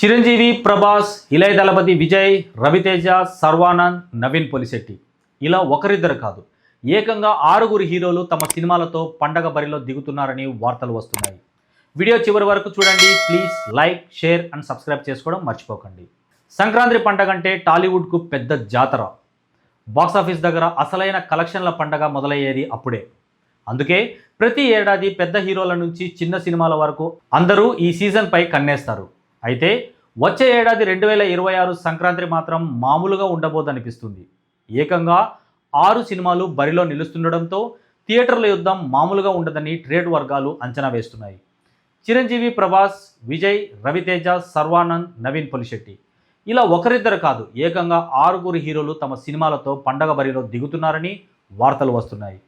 చిరంజీవి ప్రభాస్ ఇలయ దళపతి విజయ్ రవితేజ సర్వానంద్ నవీన్ పొలిశెట్టి. ఇలా ఒకరిద్దరు కాదు. ఏకంగా ఆరుగురు హీరోలు తమ సినిమాలతో పండగ బరిలో దిగుతున్నారని వార్తలు వస్తున్నాయి. వీడియో చివరి వరకు చూడండి. Please like share and subscribe చేసుకోవడం మర్చిపోకండి. సంక్రాంతి పండగ అంటే టాలీవుడ్కు పెద్ద జాతర. బాక్సాఫీస్ దగ్గర అసలైన కలెక్షన్ల పండగ మొదలయ్యేది అప్పుడే. అందుకే ప్రతి ఏడాది పెద్ద హీరోల నుంచి చిన్న సినిమాల వరకు అందరూ ఈ సీజన్పై కన్నేస్తారు. అయితే వచ్చే ఏడాది రెండు వేల ఇరవై ఆరు సంక్రాంతి మాత్రం మామూలుగా ఉండబోదనిపిస్తుంది. ఏకంగా ఆరు సినిమాలు బరిలో నిలుస్తుండడంతో థియేటర్ల యుద్ధం మామూలుగా ఉండదని ట్రేడ్ వర్గాలు అంచనా వేస్తున్నాయి. చిరంజీవి ప్రభాస్ విజయ్ రవితేజ సర్వానంద్ నవీన్ పొలిశెట్టి. ఇలా ఒకరిద్దరు కాదు ఏకంగా ఆరుగురు హీరోలు తమ సినిమాలతో పండగ బరిలో దిగుతున్నారని వార్తలు వస్తున్నాయి.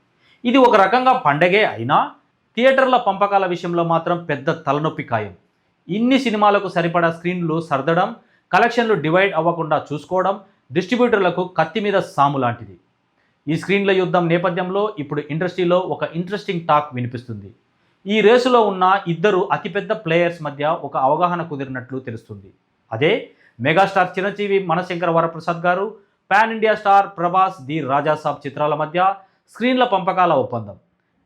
ఇది ఒక రకంగా పండగే అయినా థియేటర్ల పంపకాల విషయంలో మాత్రం పెద్ద తలనొప్పి ఖాయం. ఇన్ని సినిమాలకు సరిపడా స్క్రీన్లు సర్దడం కలెక్షన్లు డివైడ్ అవ్వకుండా చూసుకోవడం డిస్ట్రిబ్యూటర్లకు కత్తి మీద సాము లాంటిది. ఈ స్క్రీన్ల యుద్ధం నేపథ్యంలో ఇప్పుడు ఇండస్ట్రీలో ఒక ఇంట్రెస్టింగ్ టాక్ వినిపిస్తుంది. ఈ రేసులో ఉన్న ఇద్దరు అతిపెద్ద ప్లేయర్స్ మధ్య ఒక అవగాహన కుదిరినట్లు తెలుస్తుంది. అదే megastar Chiranjeevi Manashankara Varaprasad Garu pan India star Prabhas the Rajasaab చిత్రాల మధ్య స్క్రీన్ల పంపకాల ఒప్పందం.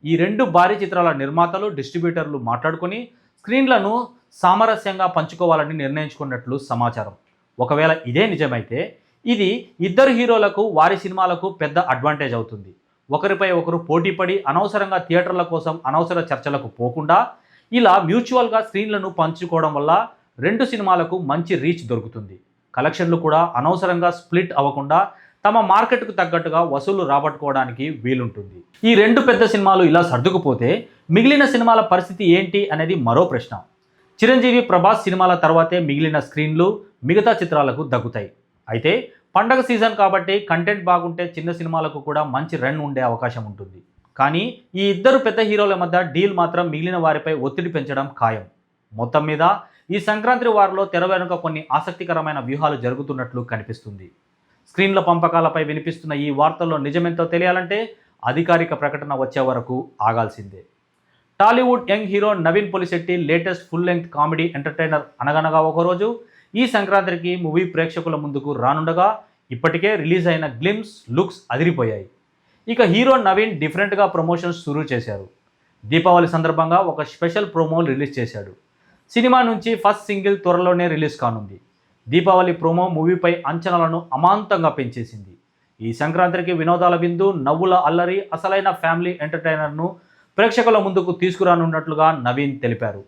ఈ రెండు భారీ చిత్రాల నిర్మాతలు డిస్ట్రిబ్యూటర్లు మాట్లాడుకొని స్క్రీన్లను సామరస్యంగా పంచుకోవాలని నిర్ణయించుకున్నట్లు సమాచారం. ఒకవేళ ఇదే నిజమైతే ఇది ఇద్దరు హీరోలకు వారి సినిమాలకు పెద్ద అడ్వాంటేజ్ అవుతుంది. ఒకరిపై ఒకరు పోటీపడి అనవసరంగా థియేటర్ల కోసం అనవసర చర్చలకు పోకుండా ఇలా మ్యూచువల్గా స్క్రీన్లను పంచుకోవడం వల్ల రెండు సినిమాలకు మంచి రీచ్ దొరుకుతుంది. కలెక్షన్లు కూడా అనవసరంగా స్ప్లిట్ అవ్వకుండా తమ మార్కెట్కు తగ్గట్టుగా వసూలు రాబట్టుకోవడానికి వీలుంటుంది. ఈ రెండు పెద్ద సినిమాలు ఇలా సర్దుకుపోతే మిగిలిన సినిమాల పరిస్థితి ఏంటి అనేది మరో ప్రశ్న. చిరంజీవి ప్రభాస్ సినిమాల తర్వాతే మిగిలిన స్క్రీన్లు మిగతా చిత్రాలకు దక్కుతాయి అయితే పండగ సీజన్ కాబట్టి కంటెంట్ బాగుంటే చిన్న సినిమాలకు కూడా మంచి రన్ ఉండే అవకాశం ఉంటుంది. కానీ ఈ ఇద్దరు పెద్ద హీరోల మధ్య డీల్ మాత్రం మిగిలిన వారిపై ఒత్తిడి పెంచడం ఖాయం. మొత్తం మీద ఈ సంక్రాంతి వారిలో తెర వెనుక కొన్ని ఆసక్తికరమైన వ్యూహాలు జరుగుతున్నట్లు కనిపిస్తుంది. స్క్రీన్ల పంపకాలపై వినిపిస్తున్న ఈ వార్తల్లో నిజమెంతో తెలియాలంటే అధికారిక ప్రకటన వచ్చే వరకు ఆగాల్సిందే. Tollywood young hero Naveen Polishetty latest full length comedy entertainer Anaganaga Okaroju. ఈ సంక్రాంతికి మూవీ ప్రేక్షకుల ముందుకు రానుండగా ఇప్పటికే రిలీజ్ అయిన గ్లిమ్స్ లుక్స్ అదిరిపోయాయి. ఇక హీరో నవీన్ డిఫరెంట్గా ప్రమోషన్స్ షురూ చేశారు. దీపావళి సందర్భంగా ఒక స్పెషల్ ప్రోమో రిలీజ్ చేశాడు. సినిమా నుంచి ఫస్ట్ సింగిల్ త్వరలోనే రిలీజ్ కానుంది. దీపావళి ప్రోమో మూవీపై అంచనాలను అమాంతంగా పెంచేసింది. ఈ సంక్రాంతికి వినోదాల విందు నవ్వుల అల్లరి అసలైన ఫ్యామిలీ ఎంటర్టైనర్ను ప్రేక్షకుల ముందుకు తీసుకురానున్నట్లుగా నవీన్ తెలిపారు.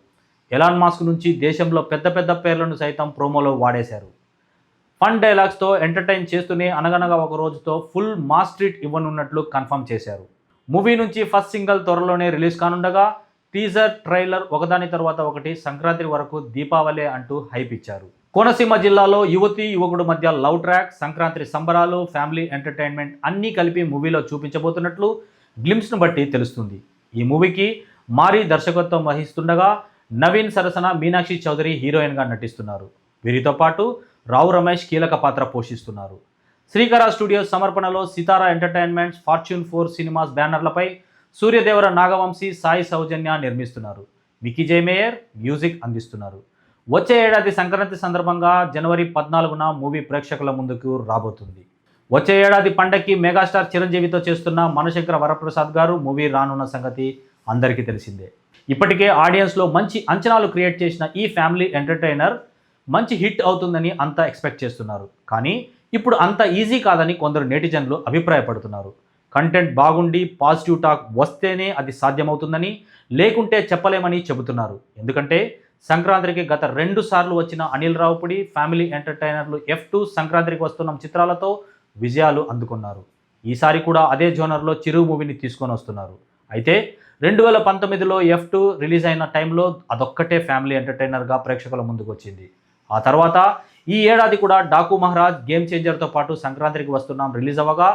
ఎలాన్ మాస్క్ నుంచి దేశంలో పెద్ద పెద్ద పేర్లను సైతం ప్రోమోలో వాడేశారు. ఫన్ డైలాగ్స్తో ఎంటర్టైన్ చేస్తూనే అనగనగా ఒక రోజుతో ఫుల్ మాస్ ట్రీట్ ఇవ్వనున్నట్లు కన్ఫర్మ్ చేశారు. మూవీ నుంచి ఫస్ట్ సింగల్ త్వరలోనే రిలీజ్ కానుండగా టీజర్ ట్రైలర్ ఒకదాని తర్వాత ఒకటి సంక్రాంతి వరకు దీపావళి అంటూ హైప్ ఇచ్చారు. కోనసీమ జిల్లాలో యువతి యువకుడు మధ్య లవ్ ట్రాక్ సంక్రాంతి సంబరాలు ఫ్యామిలీ ఎంటర్టైన్మెంట్ అన్నీ కలిపి మూవీలో చూపించబోతున్నట్లు గ్లిమ్స్ను బట్టి తెలుస్తుంది. ఈ మూవీకి మారీ దర్శకత్వం వహిస్తుండగా నవీన్ సరసన మీనాక్షి చౌదరి హీరోయిన్గా నటిస్తున్నారు. వీరితో పాటు రావు రమేష్ కీలక పాత్ర పోషిస్తున్నారు. శ్రీకర స్టూడియోస్ సమర్పణలో Sithara entertainments fortune four cinemas బ్యానర్లపై Suryadevara Nagavamsi Sai Soujanya నిర్మిస్తున్నారు. వికీ జయమేయర్ మ్యూజిక్ అందిస్తున్నారు. వచ్చే ఏడాది సంక్రాంతి సందర్భంగా జనవరి పద్నాలుగున మూవీ ప్రేక్షకుల ముందుకు రాబోతుంది. వచ్చే ఏడాది పండక్కి మెగాస్టార్ చిరంజీవితో చేస్తున్న మనశంకర వరప్రసాద్ గారు మూవీ రానున్న సంగతి అందరికీ తెలిసిందే. ఇప్పటికే ఆడియన్స్లో మంచి అంచనాలు క్రియేట్ చేసిన ఈ ఫ్యామిలీ ఎంటర్టైనర్ మంచి హిట్ అవుతుందని అంతా ఎక్స్పెక్ట్ చేస్తున్నారు. కానీ ఇప్పుడు అంత ఈజీ కాదని కొందరు నెటిజన్లు అభిప్రాయపడుతున్నారు. కంటెంట్ బాగుండి పాజిటివ్ టాక్ వస్తేనే అది సాధ్యమవుతుందని లేకుంటే చెప్పలేమని చెబుతున్నారు. ఎందుకంటే సంక్రాంతికి గత రెండు సార్లు వచ్చిన అనిల్ రావుపుడి ఫ్యామిలీ ఎంటర్టైనర్లు ఎఫ్ టూ సంక్రాంతికి వస్తున్న చిత్రాలతో విజయాలు అందుకున్నారు. ఈసారి కూడా అదే జోనర్లో చిరు మూవీని తీసుకొని వస్తున్నారు. అయితే రెండు వేల పంతొమ్మిదిలో ఎఫ్ టూ రిలీజ్ అయిన టైంలో అదొక్కటే ఫ్యామిలీ ఎంటర్టైనర్గా ప్రేక్షకుల ముందుకు వచ్చింది. ఆ తర్వాత ఈ ఏడాది కూడా డాకు మహారాజ్ గేమ్ చేంజర్తో పాటు సంక్రాంతికి వస్తున్నాం రిలీజ్ అవ్వగా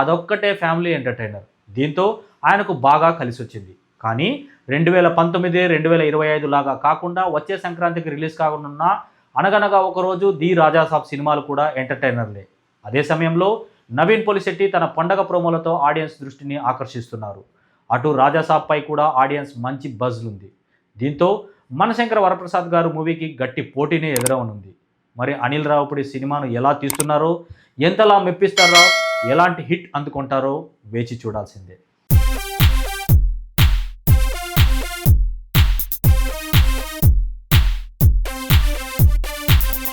అదొక్కటే ఫ్యామిలీ ఎంటర్టైనర్. దీంతో ఆయనకు బాగా కలిసి వచ్చింది కానీ రెండు వేల పంతొమ్మిది రెండు వేల ఇరవై ఐదు లాగా కాకుండా వచ్చే సంక్రాంతికి రిలీజ్ కాకుండా అనగనగా ఒకరోజు ది రాజాసాబ్ సినిమాలు కూడా ఎంటర్టైనర్లే. అదే సమయంలో నవీన్ పొలిశెట్టి తన పండగ ప్రోమోలతో ఆడియన్స్ దృష్టిని ఆకర్షిస్తున్నారు. అటు రాజాసాబ్పై కూడా ఆడియన్స్ మంచి బజ్లుంది దీంతో మనశంకర వరప్రసాద్ గారు మూవీకి గట్టి పోటీనే ఎదురవనుంది. మరి అనిల్ రావుపూడి సినిమాను ఎలా తీస్తున్నారో ఎంతలా మెప్పిస్తారో ఎలాంటి హిట్ అందుకుంటారో వేచి చూడాల్సిందే.